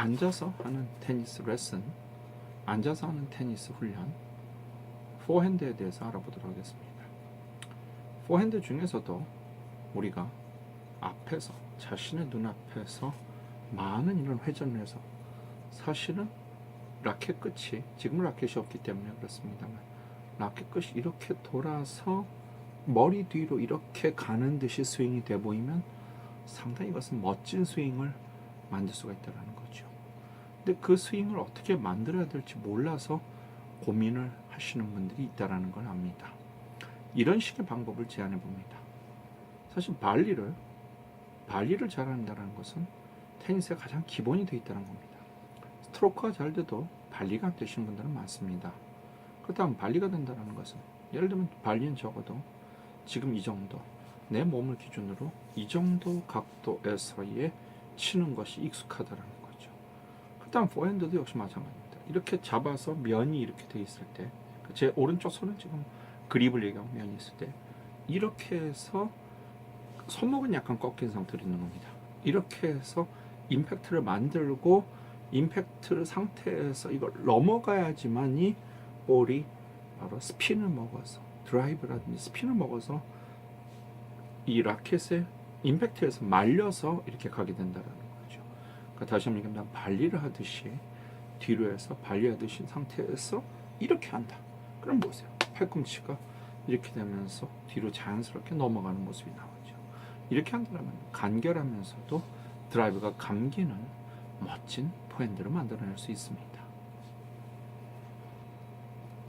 앉아서 하는 테니스 레슨, 앉아서 하는 테니스 훈련, 포핸드에 대해서 알아보도록 하겠습니다. 포핸드 중에서도 우리가 앞에서 자신의 눈앞에서 많은 이런 회전을 해서 사실은 라켓 끝이 지금 라켓이 없기 때문에 그렇습니다만 라켓 끝이 이렇게 돌아서 머리 뒤로 이렇게 가는 듯이 스윙이 돼 보이면 상당히 이것은 멋진 스윙을 만들 수가 있다는 거죠. 근데 그 스윙을 어떻게 만들어야 될지 몰라서 고민을 하시는 분들이 있다라는 걸 압니다. 이런 식의 방법을 제안해 봅니다. 사실 발리를 발리를 잘한다는 것은 테니스의 가장 기본이 되어 있다는 겁니다. 스트로크가 잘 돼도 발리가 안 되시는 분들은 많습니다. 그렇다면 발리가 된다는 것은 예를 들면 발리는 적어도 지금 이 정도 내 몸을 기준으로 이 정도 각도에서의 치는 것이 익숙하다라는 그다음 포핸드도 역시 마찬가지입니다. 이렇게 잡아서 면이 이렇게 돼 있을 때 제 오른쪽 손은 지금 그립을 얘기하고 면이 있을 때 이렇게 해서 손목은 약간 꺾인 상태로 있는 겁니다. 이렇게 해서 임팩트를 만들고 임팩트 상태에서 이걸 넘어가야지만이 볼이 바로 스핀을 먹어서 드라이브라든지 스핀을 먹어서 이 라켓의 임팩트에서 말려서 이렇게 가게 된다는. 그러니까 다시 한번 얘기하면 발리를 하듯이 뒤로 해서 발리하듯이 상태에서 이렇게 한다. 그럼 보세요. 팔꿈치가 이렇게 되면서 뒤로 자연스럽게 넘어가는 모습이 나오죠. 이렇게 한다면 간결하면서도 드라이브가 감기는 멋진 포핸드를 만들어낼 수 있습니다.